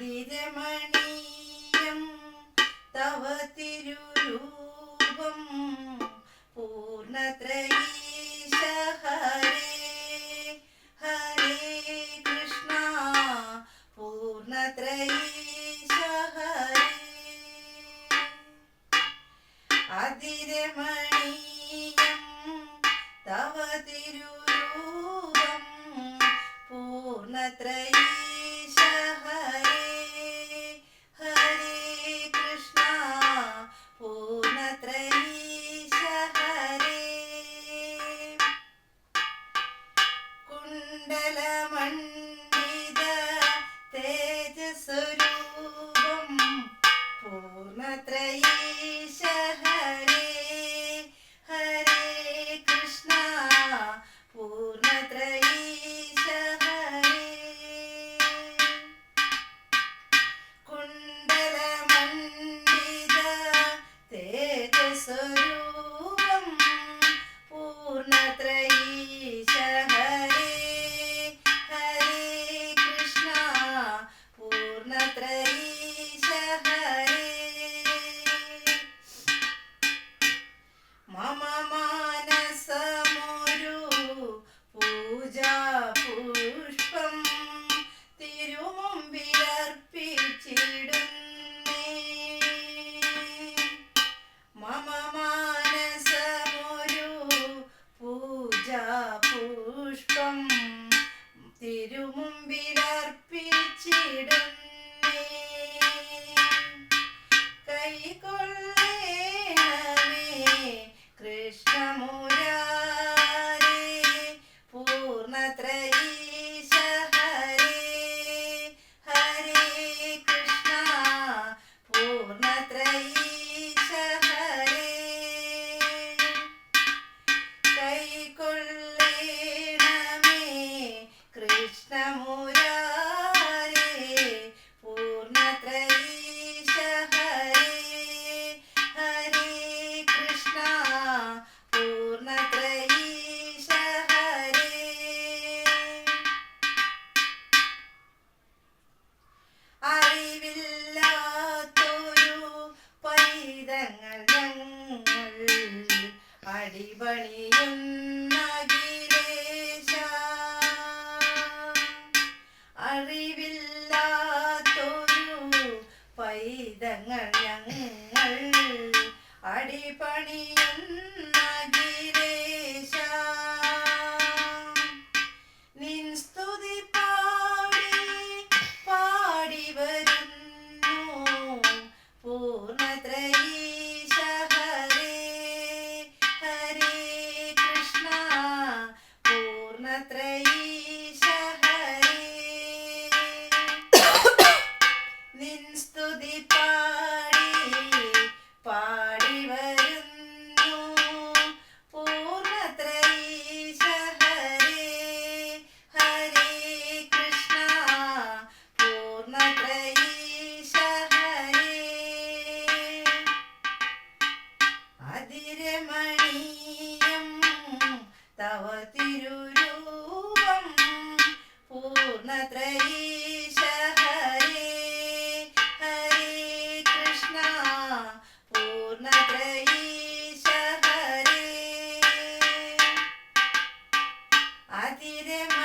അതിരമണീയം തവ തിരുരൂപം പൂർണത്രയീശ ഹരേ ഹരേ കൃഷ്ണ പൂർണത്രയീശ ഹരേ അതിരമണീയം തവ തിരുരൂപം പൂർണത്രയീ Mele. Krishna Purnatraya ഗീതങ്ങൾ ഞങ്ങൾ അടിപണിയുന്ന ഗീതേശ അറിവില്ലാത്തൊരു പൈതങ്ങൾ ഞങ്ങൾ സ്തുതി പാടി പാടി വരുന്നു. പൂർണത്രയീശ ഹരേ ഹരേ കൃഷ്ണ പൂർണത്രയീശ ഹരേ അതിരമണീയം തവ തിരുരൂപം പൂർണത്രയീ Hadi yedim.